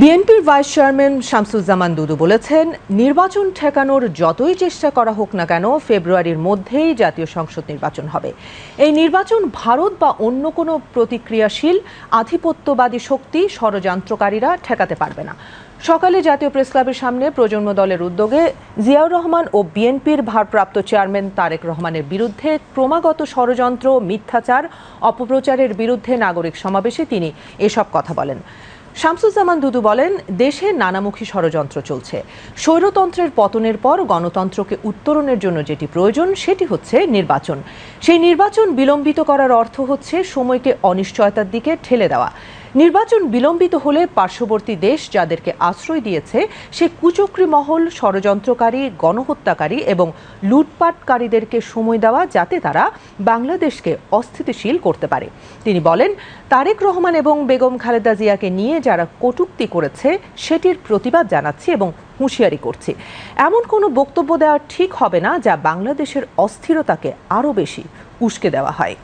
বিএনপির vice chairman Shamsuzzaman দুদু বলেছেন, নির্বাচন ঠেকানোর যতই চেষ্টা করা হোক না কেন ফেব্রুয়ারির মধ্যেই জাতীয় সংসদ নির্বাচন হবে। এই নির্বাচন ভারত বা অন্য কোনো প্রতিক্রিয়াশীল, আধিপত্যবাদী শক্তি ষড়যন্ত্রকারীরা ঠেকাতে পারবে না। সকালে জাতীয় প্রেস ক্লাবের সামনে প্রজন্ম দলের উদ্যোগে জিয়াউর রহমান ও বিএনপির ভারপ্রাপ্ত চেয়ারম্যান তারেক রহমানের বিরুদ্ধে ক্রমাগত ষড়যন্ত্র, মিথ্যাচার, অপপ্রচারের বিরুদ্ধে নাগরিক সমাবেশে তিনি এসব কথা বলেন। শামসুজ্জামান দুদু বলেন, দেশে নানামুখী ষড়যন্ত্র চলছে। স্বৈরতন্ত্রের পতনের পর গণতন্ত্রকে উত্তরণের জন্য যেটি প্রয়োজন, সেটি হচ্ছে নির্বাচন। সেই নির্বাচন বিলম্বিত করার অর্থ হচ্ছে সময়কে অনিশ্চয়তার দিকে ঠেলে দেওয়া। নির্বাচন বিলম্বিত হলে পার্শ্ববর্তী দেশ যাদেরকে আশ্রয় দিয়েছে, সে কুচক্রী মহল, ষড়যন্ত্রকারী, গণহত্যাকারী এবং লুটপাটকারীদেরকে সময় দেওয়া যাতে তারা বাংলাদেশকে অস্থিতিশীল করতে পারে। তিনি বলেন, তারেক রহমান এবং বেগম খালেদা জিয়াকে নিয়ে যারা কটূক্তি করেছে, সেটির প্রতিবাদ জানাচ্ছি এবং হুঁশিয়ারি করছি। এমন কোনো বক্তব্য দেওয়া ঠিক হবে না যা বাংলাদেশের অস্থিরতাকে আরও বেশি উস্কে দেওয়া হয়।